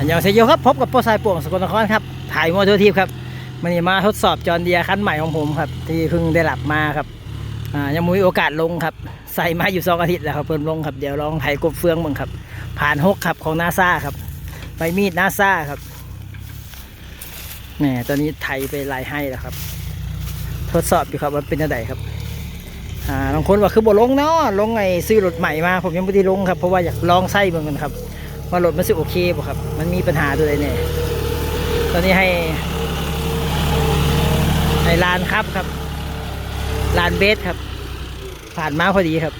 อันยองเซโยครับพบกับโปรไซป่วงสกลนครครับถ่ายมอเตอร์ทีฟครับมันนี้มาทดสอบจอร์เดียคันใหม่ของผมครับ ที่เพิ่งได้รับมาครับอ่ายังมีโอกาสลงครับ ใส่มาอยู่สองอาทิตย์แล้วครับเพิ่มลงครับเดี๋ยวลองไถกบเฟืองมึงครับ ผ่านหกครับของนาซาครับใบมีดนาซาครับแหมตอนนี้ไถไปลายให้แล้วครับ ทดสอบอยู่ครับว่าเป็นยังไงครับอ่าบางคนว่าคือบ่ลงเนาะลงไงซื้อรถใหม่มาผมยังไม่ได้ลงครับเพราะว่าอยากลองไส้เบิ่งกันครับ ว่ารถมันสิโอเคป่ะครับ มันมีปัญหาตัวใดเนี่ยตอนนี้ให้ ให้ลานครับครับลานเบสครับ ผ่านมาพอดีครับ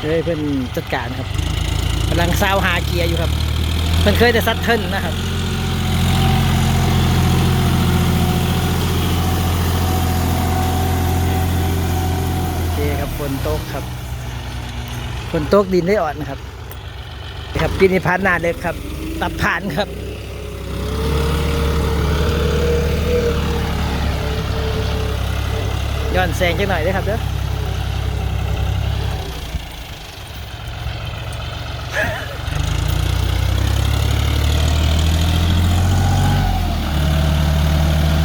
เลยเพิ่อนจัดการครับกำลังซาวหาเกียร์อยู่ครับเพิ่นเคยแต่ซัดเทิลนะครับโอเคครับฝนตกครับฝนตกดินได้อ่อนครับ ครับกินในพันหนาเด็กครับ ตับผ่านครับย้อนแสงจังหน่อยได้ครับเด้อ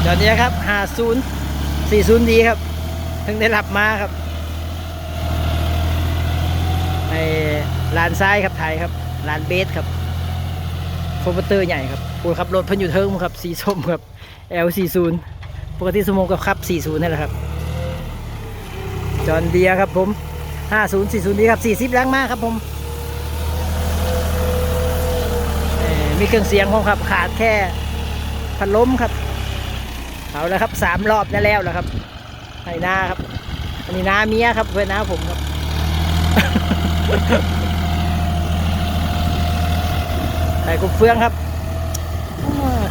ตอนนี้ครับ50 40ดีครับเพิ่งได้รับมาครับในลานซ้ายครับไทยครับ ลานเบสครับโฟมเตอร์ใหญ่ครับปูครับรถพันอยู่เทิงครับสีส้มครับ L40 ปกติสมงกับครับ 40นี่แหละครับ จอห์นเดียครับผม 50 40นี้ครับ 40แรงมากครับผมมีเครื่องเสียงของครับขาดแค่พัดลมครับ เอาแล้วครับสามรอบแล้วแล้วแล้วครับไห้หน้าครับ อันนี้น้าเมียครับเพื่อนน้าผมครับ ไข่กุบเฟืองครับ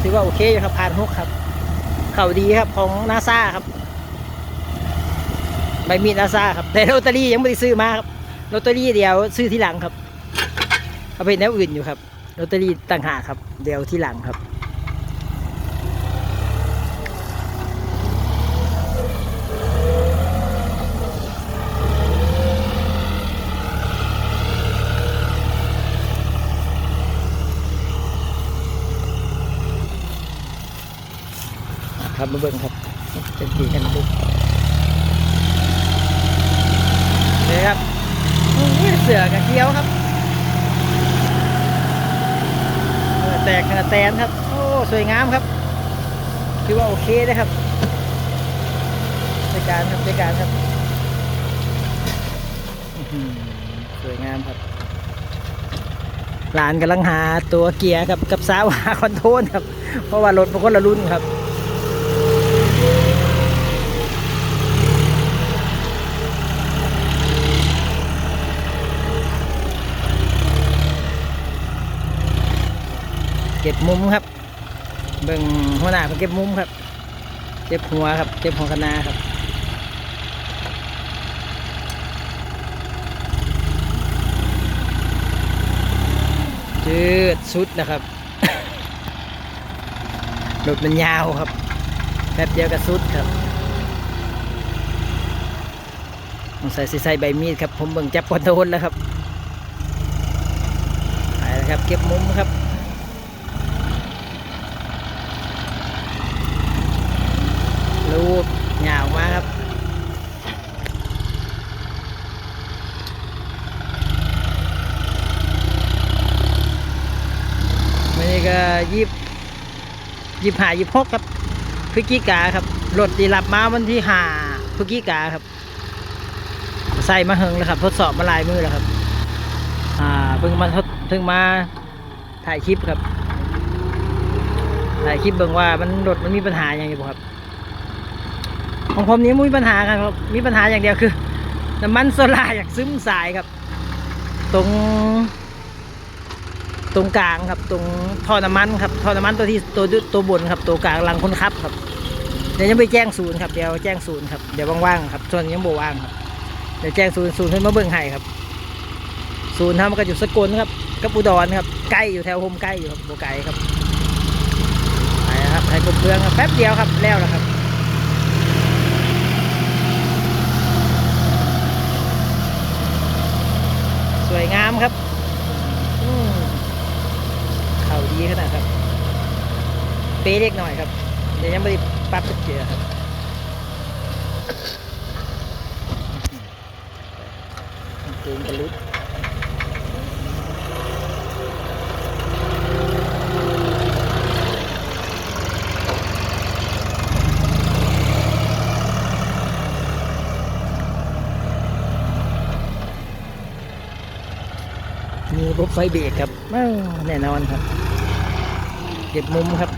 ถือว่าโอเคอยู่ครับผ่านฮุกครับ เข่าดีครับของนาซาครับใบมีดนาซาครับ แต่ลอตเตอรี่ยังไม่ได้ซื้อมาครับลอตเตอรี่เดียวซื้อที่หลังครับ เอาไปแนวอื่นอยู่ครับลอตเตอรี่ต่างหากครับ เดียวที่หลังครับ ครับมาเบิ่งครับเป็นทีกันดูนี่ครับนี่เสือกับเกี้ยวครับแตกนาดแตนครับ โอ้สวยงามครับคิดว่าโอเคเลยครับในการครับในการครับอือหือสวยงามครับหลานกำลังหาตัวเกียร์กับกับสาวหาคอนโทรลครับ เพราะว่ารถมันคนละรุ่นครับ เก็บมุมครับ เบิ่งหัวหน้าเขาเก็บมุมครับ เก็บหัวครับ เก็บหัวคะนาครับจืดสุดนะครับรถมันยาวครับแป๊บเดียวก็สุดครับต้องใส่สิใส่ใบมีดครับ ผมเบิ่งจับคอนโทรลแล้วครับไปแล้วครับ เก็บมุมครับ รูปยาวมากครับ มันนี่ก็ ยิบยิบหายิบหกครับพฤศจิกาครับรถดีรับมาวันที่หาพฤศจิกาครับ ใส่มาเฮงแล้วครับ ทดสอบมาลายมือแล้วครับ อ่าเพิ่งมาทดเพิ่งมาถ่ายคลิปครับถ่ายคลิปเบิ่งว่ามันรถมันมีปัญหาอย่างไรบ่ครับ ของผมนี้มีปัญหาครับ มีปัญหาอย่างเดียวคือน้ำมันโซล่าอยากซึมสายครับ ตรง ตรงกลางครับ ตรงท่อน้ำมันครับท่อน้ำมันตัวที่ตัวตัวบนครับ ตัวกลางหลังคนขับครับเดี๋ยวยังไปแจ้งศูนย์ครับเดี๋ยวแจ้งศูนย์ครับเดี๋ยวว่างๆครับส่วนยังบ่ว่างครับเดี๋ยวแจ้งศูนย์ศูนย์เพิ่นมาเบิ่งให้ครับ ศูนย์ทำก็อยู่สกลครับกับอุดรครับใกล้อยู่แถวโฮมใกล้อยู่ครับโบไกลครับไปครับให้กบเพื่องครับแป๊บเดียวครับแล้วแล้วครับสวยงามครับอืม เป๊ะเล็กหน่อยครับเดี๋ยวยังไม่ได้ปรับจุดเจือครับกเกงกระลุดมีระบบไฟเบรกครับแน่นอนครับ เก็บมุมครับ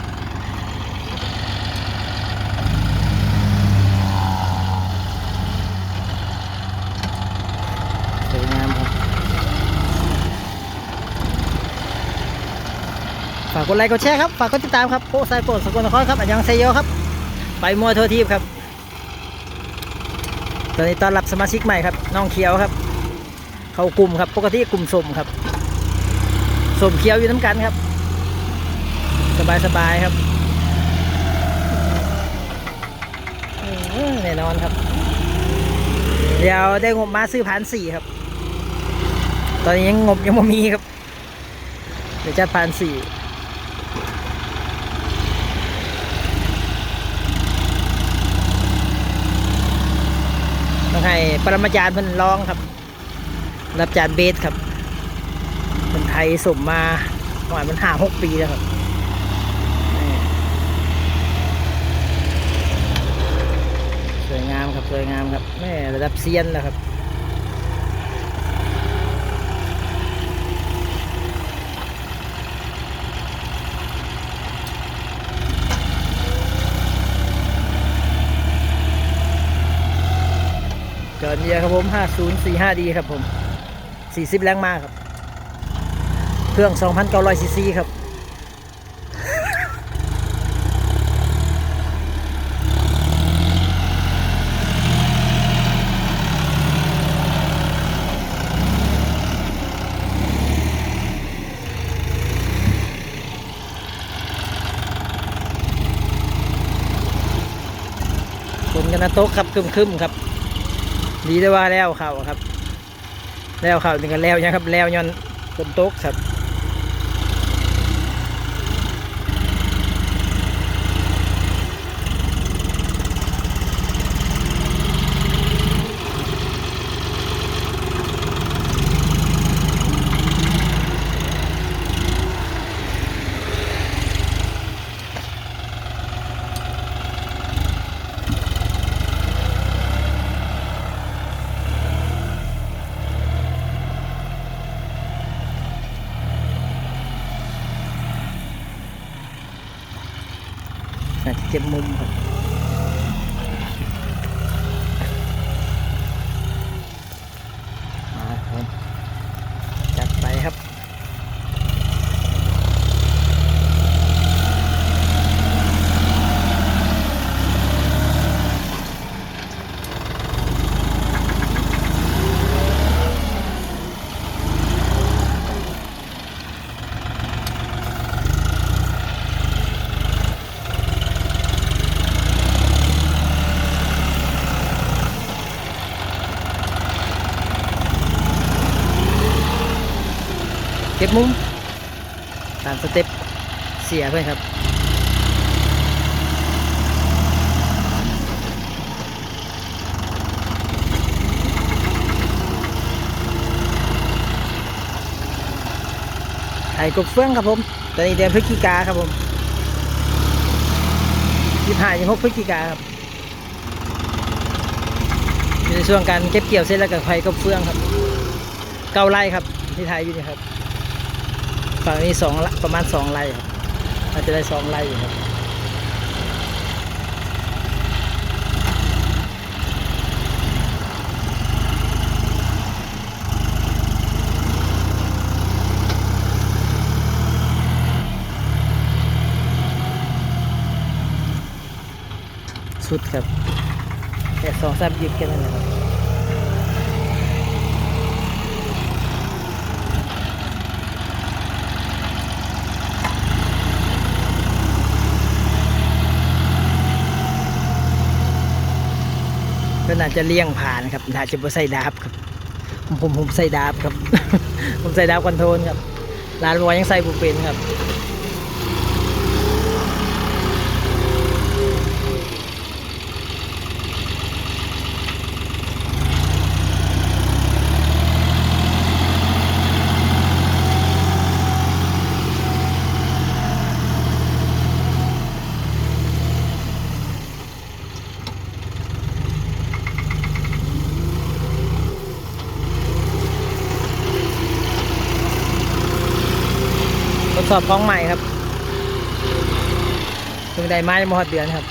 สวยงามครับ ฝา กกดไลค์กดแชร์ครับ ฝากกดติดตามครับโปไซโปสกลนครครับอันยังไซโยครับ ไปมัวทัวทีมครับ ตอนนี้ต้อนรับสมาชิกใหม่ครับ น้องเขียวครับ เขากลุ่มครับ ปกติกลุ่มสมครับสมเขียวอยู่น้ำกันครับ สบายสบายครับเออแน่นอนครับ เดี๋ยวได้งบมาซื้อพันสี่ครับ ตอนนี้ยังงบยังไม่มีครับ เดี๋ยวจะพันสี่ต้อง ให้ปรมาจารย์เพิ่นร้องครับ รับจานเบสครับคนไทยสมมาหวานมันห้าหกปีแล้วครับสวยงามครับสวยงามครับแม่ระดับเซียนแล้วครับ จอห์นเดียครับผม 5045D ครับผม 40 แรงมากครับ เครื่อง 2,900ซีซีครับฝนกันนะตกครับคึมๆครับ ดีได้ว่าแล้วเขาครับ แล้วเขาถึงกันแล้วยังครับ แล้วย้อนฝนตกครับ น่าจะเก็บมุมครับมาครับผมจัดไปครับ เก็บ มุมตามสเต็ปเสียเพื่อนครับไอ้กบเฟื่องครับผม ตอนนี้เดือนพฤศจิกาครับผมยี่ห้ายี่หกพฤศจิกาครับอยู่ในช่วงการเก็บเกี่ยวเสร็จแล้วกับไผ่กบเฟื่องครับ เก้าไร่ครับที่ไทยอยู่นี่ครับ ฝั่งนี้สองประมาณสองไร่ครับอาจจะได้สองไร่อยู่ครับสุดครับแค่สองสามยิบแค่นั้นนะครับ น่าจะเลี่ยงผ่านครับน่าจะบ่ใส่ดาบครับ ผมผมใส่ดาบครับ ผมใส่ดาบคอนโทรลครับร้านวอยังใส่บุเป็นครับ สอบของใหม่ครับเพิ่งได้ไม้มหอดเดือนครับ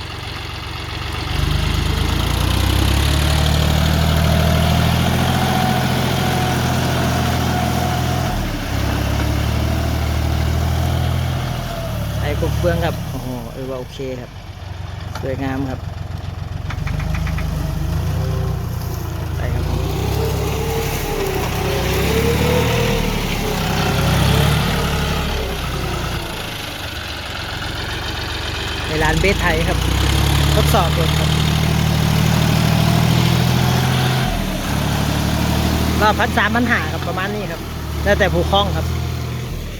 ไอ้กบเฟืองครับ โอ้โหเออว่าโอเคครับ สวยงามครับ ไปครับผมใน ร้านเบสไทยครับ ทดสอบเลยครับก็พันสามพันหาครับประมาณนี้ครับ แล้วแต่ผู้คล้องครับ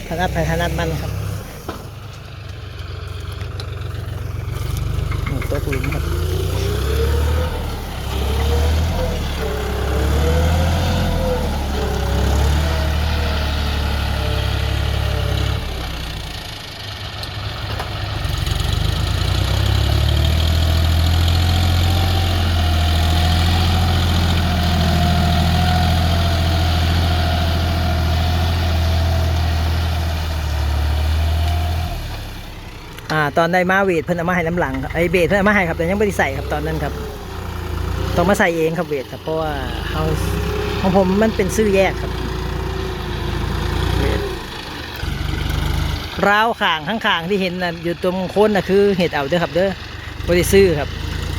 ถนัดไปถนัดมันครับตัวปุ๋ยครับ อ่าตอนได้มาเวทเพิ่นเอามาให้น้ำหลังครับไอเบสเพิ่นเอามาให้ครับแต่ยังไม่ได้ใส่ครับตอนนั้นครับต้องมาใส่เองครับเวทครับเพราะว่าเฮาของผมมันเป็นซื้อแยกครับเวทราวข่างข้างๆที่เห็นน่ะอยู่ตรงโคนน่ะคือเห็ดเอาเด้อครับเด้อบ่ได้ซื้อครับ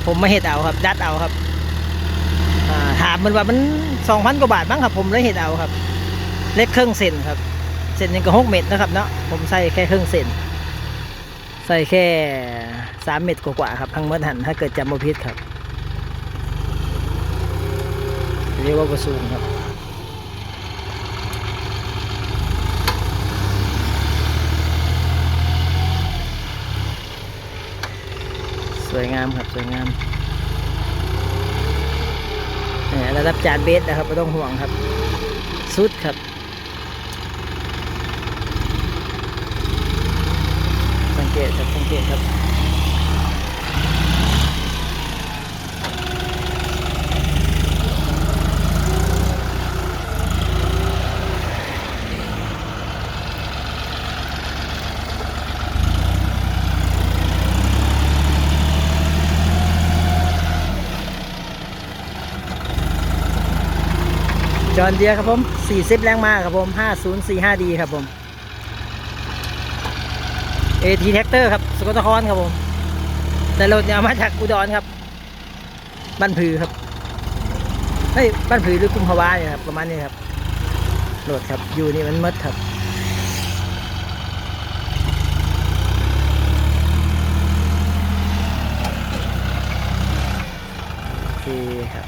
ผมมาเห็ดเอาครับ ดัดเอาครับถามมันว่ามันสองพันกว่าบาทมั้งครับ ผมเลยเห็ดเอาครับ เล็กครึ่งเซนครับเซนหนึงก็หกเม็ดนะครับเนาะผมใส่แค่ครึ่งเซน ใส่แค่สามเม็ดกว่าๆครับทั้งหมดหันถ้าเกิดจำบ่ผิดครับเรียกว่าประสูงครับสวยงามครับสวยงามเนี่ยระดับจานเบสนะครับไม่ต้องห่วงครับ สุดครับ สัง เกตครับสังเกตครับจอนเดียครับผม 40 แรงมาครับผม 5045D ครับผม AT Tractor ครับสกลนครครับผมแต่รถเนี่ยเอามาจากอุดรครับบ้านผือครับเฮ้ยบ้านผือหรือกุมภาวะเนี่ยครับประมาณนี้ครับรถครับอยู่นี่มันมดครับโอเคครับ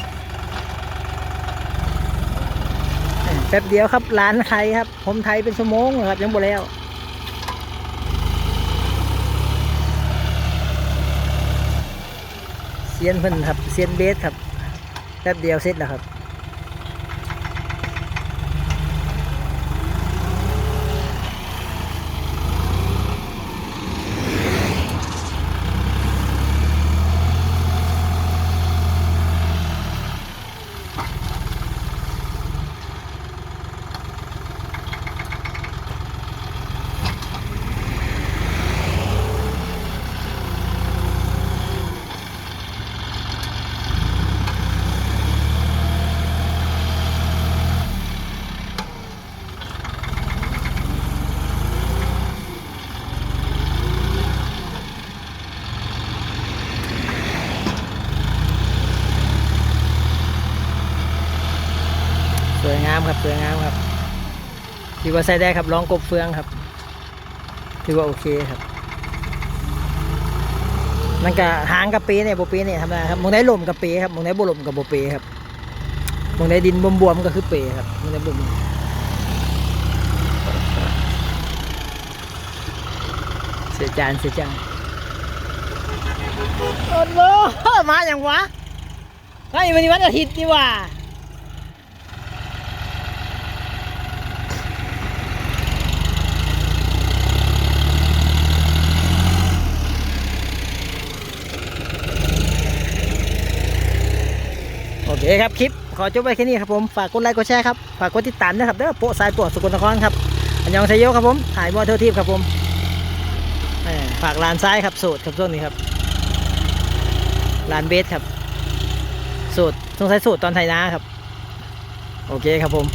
แป๊บเดียวครับร้านไทยครับผมไทยเป็นชั่วโมงครับยังบ่แล้ว เซียนเพิ่นครับเซียนเบสครับแป๊บเดียวเสร็จแล้วครับ สวยงามครับสวยงามครับ ถือว่าใส่ได้ครับลองกบเฟืองครับ ถือว่าโอเคครับมันก็หางกับปีเนี่ยโบปีเนี่ยทำได้ครับมองได้ลมกับปีครับมองได้บ่ลมกับโบปีครับมองได้ดินบวมๆก็คือเปีครับมองได้บวมเสียจานเสียจานโอ้โหมาอย่างวะไอ้ยวันนี้วันอาทิตย์นี่ว่า เคครับคลิปขอจบไว้แค่นี้ครับผมฝากกดไลค์กดแชร์ครับฝากกดติดตามนะครับเด้อโปะสายปวดสกลนครครับอันยองไซโยครับผมถ่ายมอเตอร์ทีฟครับผมฝากลานซ้ายครับโสดครับช่วงนี้ครับลานเบสครับสูตรสงสัยโสดตอนไทยนาครับ โอเคครับผม